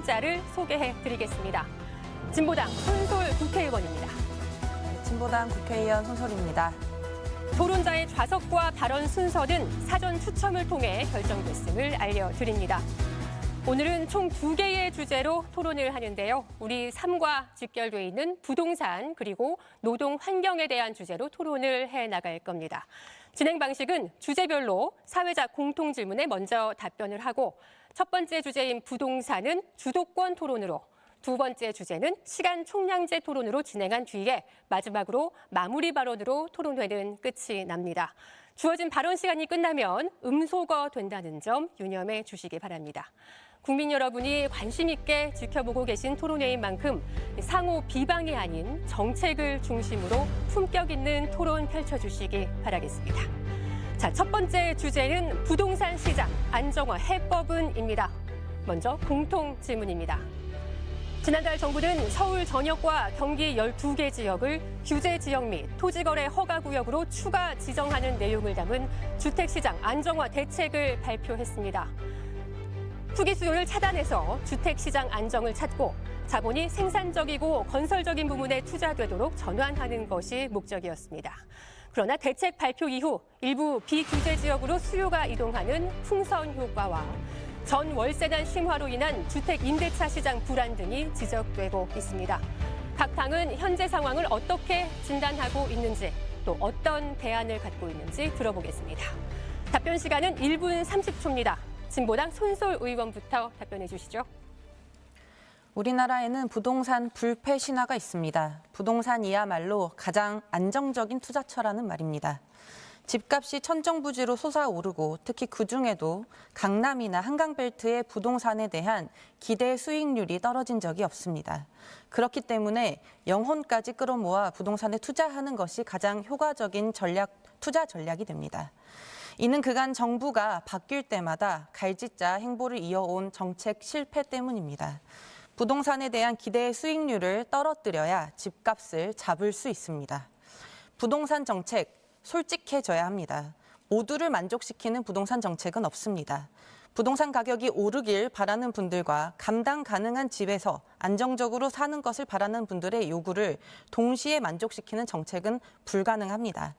토론자를 소개해 드리겠습니다. 진보당 손솔 국회의원입니다. 진보당 국회의원 손솔입니다. 토론자의 좌석과 발언 순서는 사전 추첨을 통해 결정됐음을 알려드립니다. 오늘은 총 두 개의 주제로 토론을 하는데요. 우리 삶과 직결돼 있는 부동산 그리고 노동 환경에 대한 주제로 토론을 해 나갈 겁니다. 진행 방식은 주제별로 사회자 공통 질문에 먼저 답변을 하고 첫 번째 주제인 부동산은 주도권 토론으로 두 번째 주제는 시간 총량제 토론으로 진행한 뒤에 마지막으로 마무리 발언으로 토론회는 끝이 납니다. 주어진 발언 시간이 끝나면 음소거 된다는 점 유념해 주시기 바랍니다. 국민 여러분이 관심 있게 지켜보고 계신 토론회인 만큼 상호 비방이 아닌 정책을 중심으로 품격 있는 토론 펼쳐주시기 바라겠습니다. 자, 첫 번째 주제는 부동산 시장 안정화 해법은입니다. 먼저 공통 질문입니다. 지난달 정부는 서울 전역과 경기 12개 지역을 규제 지역 및 토지거래 허가 구역으로 추가 지정하는 내용을 담은 주택시장 안정화 대책을 발표했습니다. 투기 수요를 차단해서 주택시장 안정을 찾고 자본이 생산적이고 건설적인 부문에 투자되도록 전환하는 것이 목적이었습니다. 그러나 대책 발표 이후 일부 비규제 지역으로 수요가 이동하는 풍선 효과와 전 월세난 심화로 인한 주택 임대차 시장 불안 등이 지적되고 있습니다. 각 당은 현재 상황을 어떻게 진단하고 있는지 또 어떤 대안을 갖고 있는지 들어보겠습니다. 답변 시간은 1분 30초입니다. 진보당 손솔 의원부터 답변해 주시죠. 우리나라에는 부동산 불패 신화가 있습니다. 부동산이야말로 가장 안정적인 투자처라는 말입니다. 집값이 천정부지로 솟아오르고 특히 그중에도 강남이나 한강벨트의 부동산에 대한 기대 수익률이 떨어진 적이 없습니다. 그렇기 때문에 영혼까지 끌어모아 부동산에 투자하는 것이 가장 효과적인 전략, 투자 전략이 됩니다. 이는 그간 정부가 바뀔 때마다 갈짓자 행보를 이어온 정책 실패 때문입니다. 부동산에 대한 기대의 수익률을 떨어뜨려야 집값을 잡을 수 있습니다. 부동산 정책 솔직해져야 합니다. 모두를 만족시키는 부동산 정책은 없습니다. 부동산 가격이 오르길 바라는 분들과 감당 가능한 집에서 안정적으로 사는 것을 바라는 분들의 요구를 동시에 만족시키는 정책은 불가능합니다.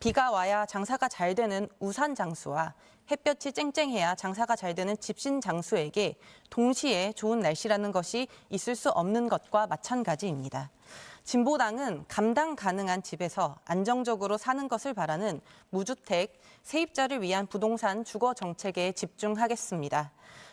비가 와야 장사가 잘 되는 우산 장수와 햇볕이 쨍쨍해야 장사가 잘 되는 집신 장수에게 동시에 좋은 날씨라는 것이 있을 수 없는 것과 마찬가지입니다. 진보당은 감당 가능한 집에서 안정적으로 사는 것을 바라는 무주택, 세입자를 위한 부동산 주거 정책에 집중하겠습니다.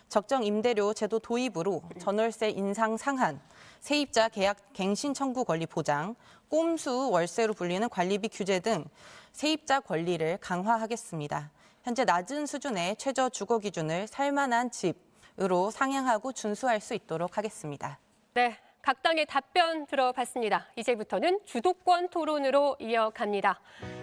적정 임대료 제도 도입으로 전월세 인상 상한, 세입자 계약 갱신 청구 권리 보장, 꼼수 월세로 불리는 관리비 규제 등 세입자 권리를 강화하겠습니다. 현재 낮은 수준의 최저 주거 기준을 살만한 집으로 상향하고 준수할 수 있도록 하겠습니다. 네, 각 당의 답변 들어봤습니다. 이제부터는 주도권 토론으로 이어갑니다.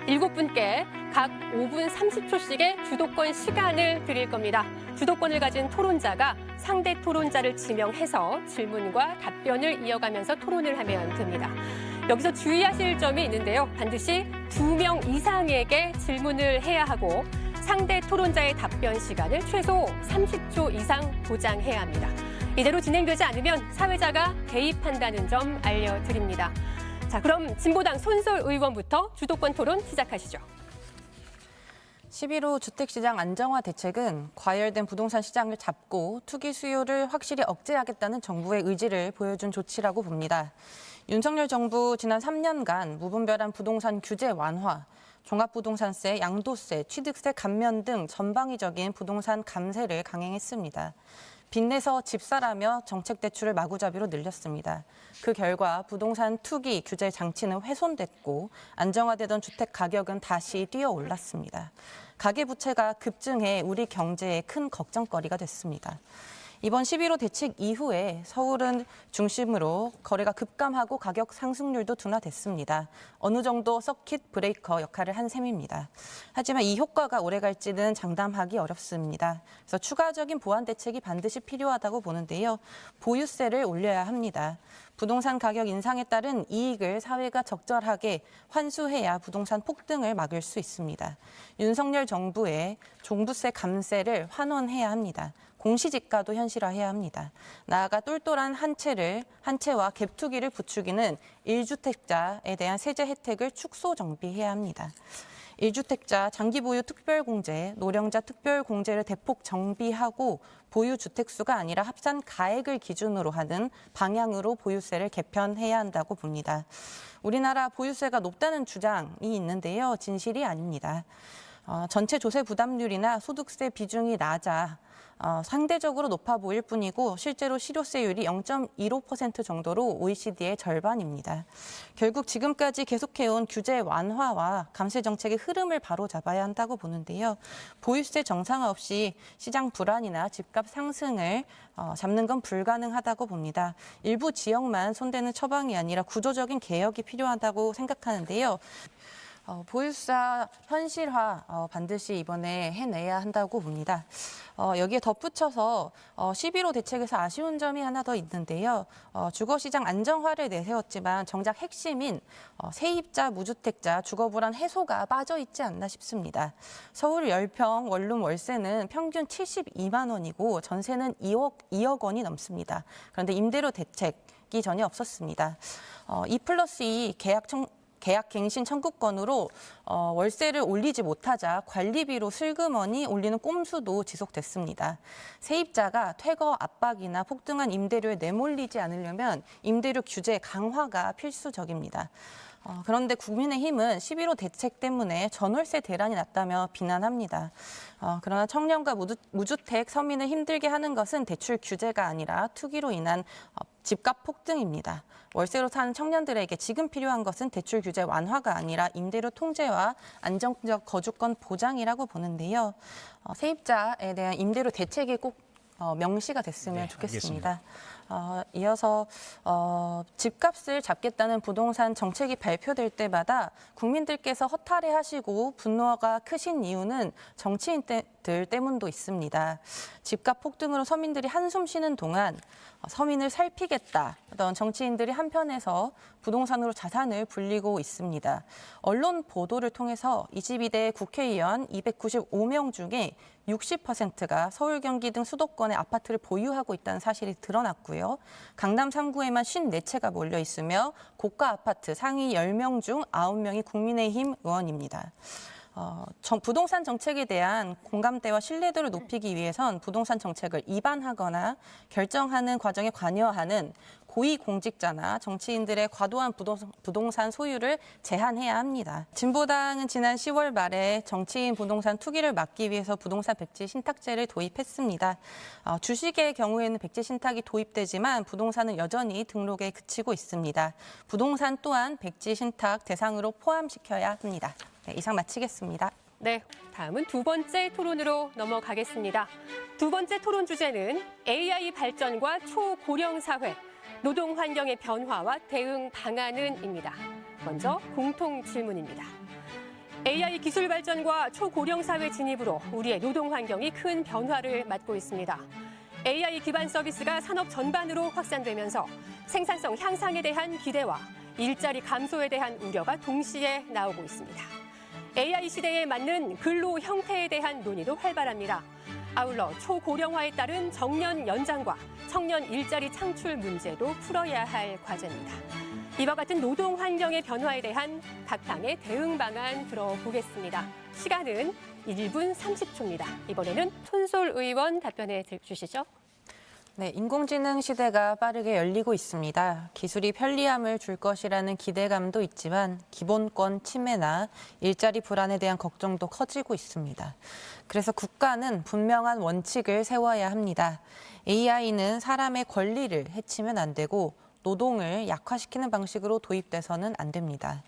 일곱 분께 각 5분 30초씩의 주도권 시간을 드릴 겁니다. 주도권을 가진 토론자가 상대 토론자를 지명해서 질문과 답변을 이어가면서 토론을 하면 됩니다. 여기서 주의하실 점이 있는데요. 반드시 두 명 이상에게 질문을 해야 하고 상대 토론자의 답변 시간을 최소 30초 이상 보장해야 합니다. 이대로 진행되지 않으면 사회자가 개입한다는 점 알려드립니다. 자, 그럼 진보당 손솔 의원부터 주도권 토론 시작하시죠. 11호 주택시장 안정화 대책은 과열된 부동산 시장을 잡고 투기 수요를 확실히 억제하겠다는 정부의 의지를 보여준 조치라고 봅니다. 윤석열 정부 지난 3년간 무분별한 부동산 규제 완화, 종합부동산세, 양도세, 취득세 감면 등 전방위적인 부동산 감세를 강행했습니다. 빚내서 집사라며 정책 대출을 마구잡이로 늘렸습니다. 그 결과 부동산 투기 규제 장치는 훼손됐고 안정화되던 주택 가격은 다시 뛰어올랐습니다. 가계 부채가 급증해 우리 경제에 큰 걱정거리가 됐습니다. 이번 11호 대책 이후에 서울은 중심으로 거래가 급감하고 가격 상승률도 둔화됐습니다. 어느 정도 서킷 브레이커 역할을 한 셈입니다. 하지만 이 효과가 오래 갈지는 장담하기 어렵습니다. 그래서 추가적인 보완 대책이 반드시 필요하다고 보는데요. 보유세를 올려야 합니다. 부동산 가격 인상에 따른 이익을 사회가 적절하게 환수해야 부동산 폭등을 막을 수 있습니다. 윤석열 정부의 종부세 감세를 환원해야 합니다. 공시지가도 현실화해야 합니다. 나아가 똘똘한 한 채를 한 채와 갭투기를 부추기는 1주택자에 대한 세제 혜택을 축소 정비해야 합니다. 1주택자 장기 보유 특별공제, 노령자 특별공제를 대폭 정비하고 보유 주택수가 아니라 합산 가액을 기준으로 하는 방향으로 보유세를 개편해야 한다고 봅니다. 우리나라 보유세가 높다는 주장이 있는데요. 진실이 아닙니다. 어, 전체 조세 부담률이나 소득세 비중이 낮아 어, 상대적으로 높아 보일 뿐이고 실제로 실효세율이 0.15% 정도로 OECD의 절반입니다. 결국 지금까지 계속해온 규제 완화와 감세 정책의 흐름을 바로잡아야 한다고 보는데요. 보유세 정상화 없이 시장 불안이나 집값 상승을 어, 잡는 건 불가능하다고 봅니다. 일부 지역만 손대는 처방이 아니라 구조적인 개혁이 필요하다고 생각하는데요. 어, 보유사 현실화 어, 반드시 이번에 해내야 한다고 봅니다. 어, 여기에 덧붙여서 어, 11호 대책에서 아쉬운 점이 하나 더 있는데요. 어, 주거시장 안정화를 내세웠지만 정작 핵심인 어, 세입자, 무주택자, 주거불안 해소가 빠져 있지 않나 싶습니다. 서울 10평 원룸 월세는 평균 72만 원이고 전세는 2억, 2억 원이 넘습니다. 그런데 임대료 대책이 전혀 없었습니다. 어, 2 플러스 2 계약 청, 계약 갱신 청구권으로 어, 월세를 올리지 못하자 관리비로 슬그머니 올리는 꼼수도 지속됐습니다. 세입자가 퇴거 압박이나 폭등한 임대료에 내몰리지 않으려면 임대료 규제 강화가 필수적입니다. 어, 그런데 국민의힘은 11호 대책 때문에 전월세 대란이 났다며 비난합니다. 어, 그러나 청년과 무주, 무주 택 서민을 힘들게 하는 것은 대출 규제가 아니라 투기로 인한 어, 집값 폭등입니다. 월세로 사는 청년들에게 지금 필요한 것은 대출 규제 완화가 아니라 임대료 통제와 안정적 거주권 보장이라고 보는데요. 어, 세입자에 대한 임대료 대책이 꼭 어, 명시가 됐으면 네, 좋겠습니다. 어, 이어서 어, 집값을 잡겠다는 부동산 정책이 발표될 때마다 국민들께서 허탈해하시고 분노가 크신 이유는 정치인 들 때문도 있습니다. 집값 폭등으로 서민들이 한숨 쉬는 동안 어, 서민을 살피겠다던 정치인들이 한편에서 부동산으로 자산을 불리고 있습니다. 언론 보도를 통해서 22대 국회의원 295명 중에 60%가 서울, 경기 등 수도권의 아파트를 보유하고 있다는 사실이 드러났고요. 강남 3구에만 54채가 몰려 있으며 고가 아파트 상위 10명 중 9명이 국민의힘 의원입니다. 어, 정- 부동산 정책에 대한 공감대와 신뢰도를 높이기 위해선 부동산 정책을 입안하거나 결정하는 과정에 관여하는 고위공직자나 정치인들의 과도한 부동산, 소유를 제한해야 합니다. 진보당은 지난 10월 말에 정치인 부동산 투기를 막기 위해서 부동산 백지 신탁제를 도입했습니다. 어, 주식의 경우에는 백지 신탁이 도입되지만 부동산은 여전히 등록에 그치고 있습니다. 부동산 또한 백지 신탁 대상으로 포함시켜야 합니다. 네, 이상 마치겠습니다. 네, 다음은 두 번째 토론으로 넘어가겠습니다. 두 번째 토론 주제는 AI 발전과 초고령 사회, 노동 환경의 변화와 대응 방안은입니다. 먼저 공통 질문입니다. AI 기술 발전과 초고령 사회 진입으로 우리의 노동 환경이 큰 변화를 맞고 있습니다. AI 기반 서비스가 산업 전반으로 확산되면서 생산성 향상에 대한 기대와 일자리 감소에 대한 우려가 동시에 나오고 있습니다. AI 시대에 맞는 근로 형태에 대한 논의도 활발합니다. 아울러 초고령화에 따른 정년 연장과 청년 일자리 창출 문제도 풀어야 할 과제입니다. 이와 같은 노동 환경의 변화에 대한 각 당의 대응 방안 들어보겠습니다. 시간은 1분 30초입니다. 이번에는 손솔 의원 답변해 주시죠. 네, 인공지능 시대가 빠르게 열리고 있습니다. 기술이 편리함을 줄 것이라는 기대감도 있지만 기본권 침해나 일자리 불안에 대한 걱정도 커지고 있습니다. 그래서 국가는 분명한 원칙을 세워야 합니다. AI는 사람의 권리를 해치면 안 되고 노동을 약화시키는 방식으로 도입돼서는 안 됩니다.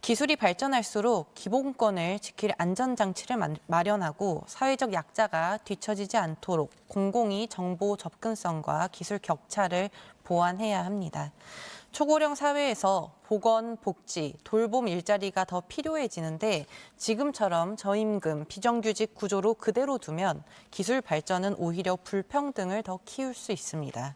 기술이 발전할수록 기본권을 지킬 안전장치를 마- 마련하고 사회적 약자가 뒤처지지 않도록 공공이 정보 접근성과 기술 격차를 보완해야 합니다. 초고령 사회에서 보건, 복지, 돌봄 일자리가 더 필요해지는데 지금처럼 저임금, 비정규직 구조로 그대로 두면 기술 발전은 오히려 불평등을 더 키울 수 있습니다.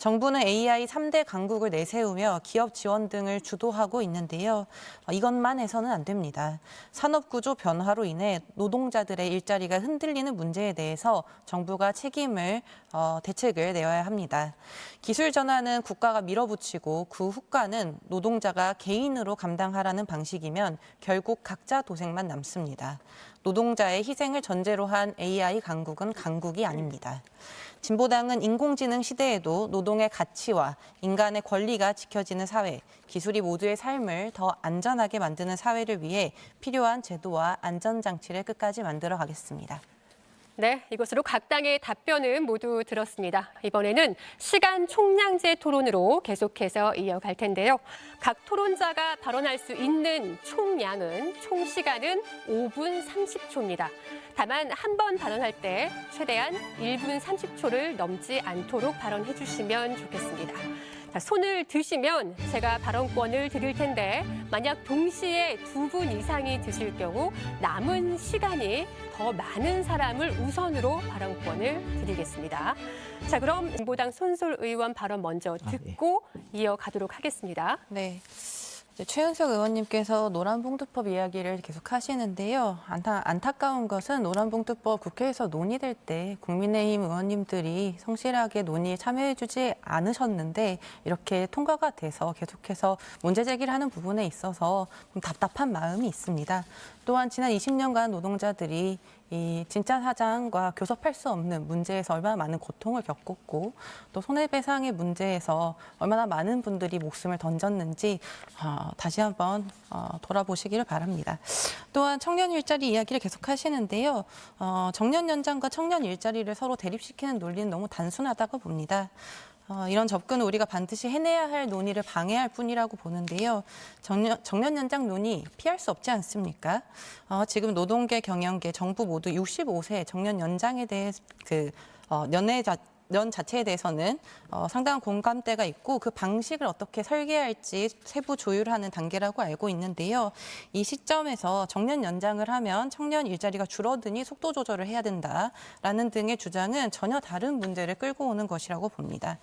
정부는 AI 3대 강국을 내세우며 기업 지원 등을 주도하고 있는데요. 어, 이것만 해서는 안 됩니다. 산업 구조 변화로 인해 노동자들의 일자리가 흔들리는 문제에 대해서 정부가 책임을 어, 대책을 내어야 합니다. 기술 전환은 국가가 밀어붙이고 그 후과는 노동자가 개인으로 감당하라는 방식이면 결국 각자 도생만 남습니다. 노동자의 희생을 전제로 한 AI 강국은 강국이 아닙니다. 진보당은 인공지능 시대에도 노동의 가치와 인간의 권리가 지켜지는 사회, 기술이 모두의 삶을 더 안전하게 만드는 사회를 위해 필요한 제도와 안전장치를 끝까지 만들어 가겠습니다. 네, 이것으로 각 당의 답변은 모두 들었습니다. 이번에는 시간 총량제 토론으로 계속해서 이어갈 텐데요. 각 토론자가 발언할 수 있는 총량은 총 시간은 5분 30초입니다. 다만 한 번 발언할 때 최대한 1분 30초를 넘지 않도록 발언해 주시면 좋겠습니다. 자, 손을 드시면 제가 발언권을 드릴 텐데 만약 동시에 두 분 이상이 드실 경우 남은 시간이 더 많은 사람을 우선으로 발언권을 드리겠습니다. 자, 그럼 진보당 손솔 의원 발언 먼저 듣고 이어가도록 하겠습니다. 네. 이제 최은석 의원님께서 노란봉투법 이야기를 계속 하시는데요. 안타, 안타까운 것은 노란봉투법 국회에서 논의될 때 국민의힘 의원님들이 성실하게 논의에 참여해주지 않으셨는데 이렇게 통과가 돼서 계속해서 문제 제기를 하는 부분에 있어서 좀 답답한 마음이 있습니다. 또한 지난 20년간 노동자들이 이 진짜 사장과 교섭할 수 없는 문제에서 얼마나 많은 고통을 겪었고 또 손해배상의 문제에서 얼마나 많은 분들이 목숨을 던졌는지 어, 다시 한번 어, 돌아보시기를 바랍니다. 또한 청년 일자리 이야기를 계속 하시는데요. 어, 정년 연장과 청년 일자리를 서로 대립시키는 논리는 너무 단순하다고 봅니다. 어, 이런 접근은 우리가 반드시 해내야 할 논의를 방해할 뿐이라고 보는데요. 정년, 정년 연장 논의 피할 수 없지 않습니까? 어, 지금 노동계, 경영계, 정부 모두 65세 정년 연장에 대해 그 어, 연애 자, 연 자체에 대해서는 어, 상당한 공감대가 있고 그 방식을 어떻게 설계할지 세부 조율하는 단계라고 알고 있는데요. 이 시점에서 정년 연장을 하면 청년 일자리가 줄어드니 속도 조절을 해야 된다라는 등의 주장은 전혀 다른 문제를 끌고 오는 것이라고 봅니다.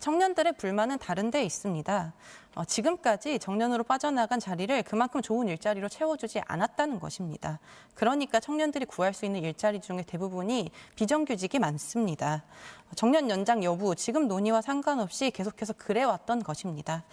청년들의 불만은 다른 데 있습니다. 어, 지금까지 정년으로 빠져나간 자리를 그만큼 좋은 일자리로 채워주지 않았다는 것입니다. 그러니까 청년들이 구할 수 있는 일자리 중에 대부분이 비정규직이 많습니다. 정년 연장 여부 지금 논의와 상관없이 계속해서 그래왔던 것입니다.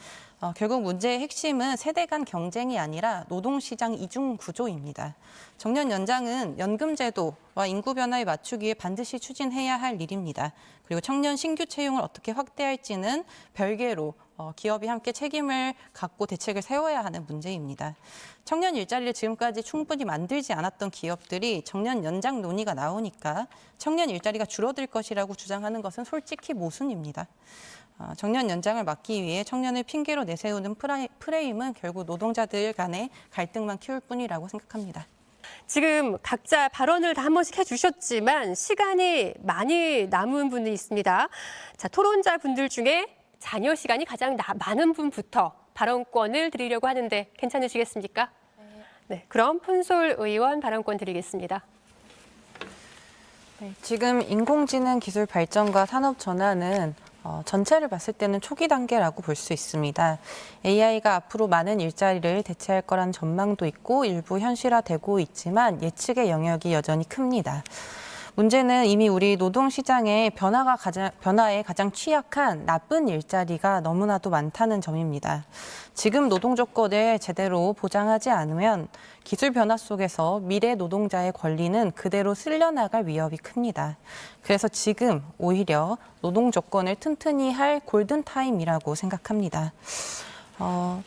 어, 결국 문제의 핵심은 세대 간 경쟁이 아니라 노동시장 이중 구조입니다. 정년 연장은 연금제도와 인구 변화에 맞추기 위해 반드시 추진해야 할 일입니다. 그리고 청년 신규 채용을 어떻게 확대할지는 별개로 어, 기업이 함께 책임을 갖고 대책을 세워야 하는 문제입니다. 청년 일자리를 지금까지 충분히 만들지 않았던 기업들이 정년 연장 논의가 나오니까 청년 일자리가 줄어들 것이라고 주장하는 것은 솔직히 모순입니다. 어, 정년 연장을 막기 위해 청년을 핑계로 내세우는 프레임은 결국 노동자들 간의 갈등만 키울 뿐이라고 생각합니다. 지금 각자 발언을 다 한 번씩 해주셨지만 시간이 많이 남은 분이 있습니다. 자, 토론자 분들 중에 자녀 시간이 가장 나- 많은 분부터 발언권을 드리려고 하는데 괜찮으시겠습니까? 네, 그럼 푼솔 의원 발언권 드리겠습니다. 네, 지금 인공지능 기술 발전과 산업 전환은 어, 전체를 봤을 때는 초기 단계라고 볼 수 있습니다. AI가 앞으로 많은 일자리를 대체할 거란 전망도 있고 일부 현실화되고 있지만 예측의 영역이 여전히 큽니다. 문제는 이미 우리 노동 시장의 변화가 가장, 변화에 가장 취약한 나쁜 일자리가 너무나도 많다는 점입니다. 지금 노동 조건을 제대로 보장하지 않으면 기술 변화 속에서 미래 노동자의 권리는 그대로 쓸려나갈 위협이 큽니다. 그래서 지금 오히려 노동 조건을 튼튼히 할 골든타임이라고 생각합니다. 어,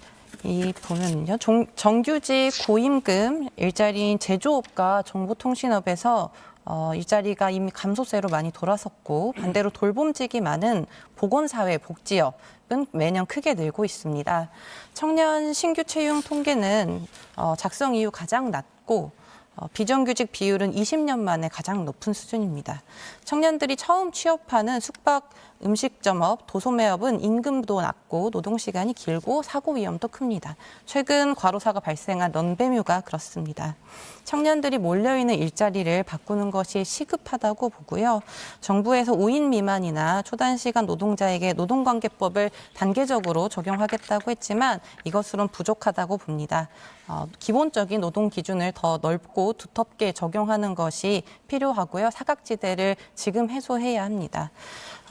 이 보면요. 종- 정규직 고임금 일자리인 제조업과 정보통신업에서 어, 일자리가 이미 감소세로 많이 돌아섰고 반대로 돌봄직이 많은 보건사회 복지업 은 매년 크게 늘고 있습니다. 청년 신규 채용 통계는 어, 작성 이후 가장 낮고 어, 비정규직 비율은 20년 만에 가장 높은 수준입니다. 청년들이 처음 취업하는 숙박 음식점업, 도소매업은 임금도 낮고 노동시간이 길고 사고 위험도 큽니다. 최근 과로사가 발생한 넌배뮤가 그렇습니다. 청년들이 몰려있는 일자리를 바꾸는 것이 시급하다고 보고요. 정부에서 5인 미만이나 초단시간 노동자에게 노동관계법을 단계적으로 적용하겠다고 했지만 이것으론 부족하다고 봅니다. 어, 기본적인 노동 기준을 더 넓고 두텁게 적용하는 것이 필요하고요. 사각지대를 지금 해소해야 합니다.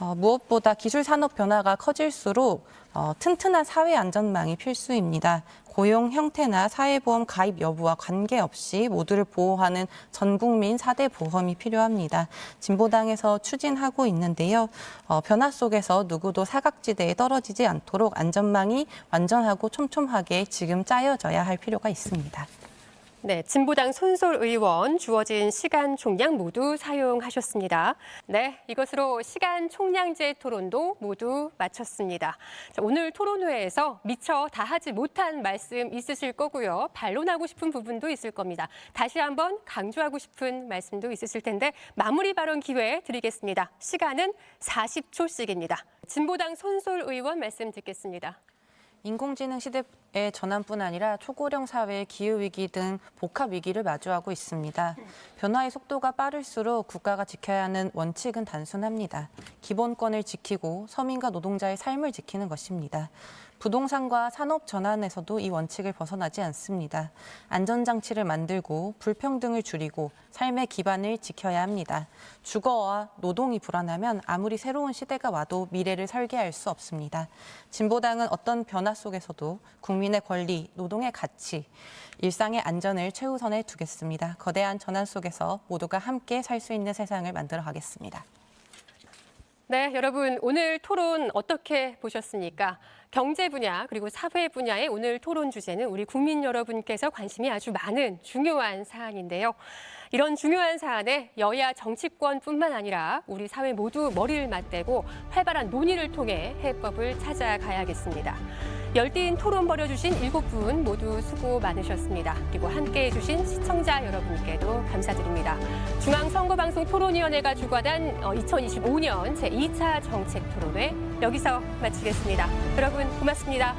어, 무엇보다 기술 산업 변화가 커질수록 어, 튼튼한 사회 안전망이 필수입니다. 고용 형태나 사회보험 가입 여부와 관계없이 모두를 보호하는 전 국민 4대 보험이 필요합니다. 진보당에서 추진하고 있는데요. 어, 변화 속에서 누구도 사각지대에 떨어지지 않도록 안전망이 완전하고 촘촘하게 지금 짜여져야 할 필요가 있습니다. 네, 진보당 손솔 의원 주어진 시간 총량 모두 사용하셨습니다. 네, 이것으로 시간 총량제 토론도 모두 마쳤습니다. 자, 오늘 토론회에서 미처 다 하지 못한 말씀 있으실 거고요. 반론하고 싶은 부분도 있을 겁니다. 다시 한번 강조하고 싶은 말씀도 있으실 텐데 마무리 발언 기회 드리겠습니다. 시간은 40초씩입니다. 진보당 손솔 의원 말씀 듣겠습니다. 인공지능 시대 의 전환뿐 아니라 초고령 사회의 기후 위기 등 복합 위기를 마주하고 있습니다. 변화의 속도가 빠를수록 국가가 지켜야 하는 원칙은 단순합니다. 기본권을 지키고 서민과 노동자의 삶을 지키는 것입니다. 부동산과 산업 전환에서도 이 원칙을 벗어나지 않습니다. 안전장치를 만들고 불평등을 줄이고 삶의 기반을 지켜야 합니다. 주거와 노동이 불안하면 아무리 새로운 시대가 와도 미래를 설계할 수 없습니다. 진보당은 어떤 변화 속에서도 국민의 권리, 노동의 가치, 일상의 안전을 최우선에 두겠습니다. 거대한 전환 속에서 모두가 함께 살 수 있는 세상을 만들어 가겠습니다. 네, 여러분 오늘 토론 어떻게 보셨습니까? 경제 분야 그리고 사회 분야의 오늘 토론 주제는 우리 국민 여러분께서 관심이 아주 많은 중요한 사안인데요. 이런 중요한 사안에 여야 정치권뿐만 아니라 우리 사회 모두 머리를 맞대고 활발한 논의를 통해 해법을 찾아가야겠습니다. 열띤 토론 벌여주신 일곱 분 모두 수고 많으셨습니다. 그리고 함께해 주신 시청자 여러분께도 감사드립니다. 중앙선거방송 토론위원회가 주관한 2025년 제2차 정책 토론회 여기서 마치겠습니다. 여러분 고맙습니다.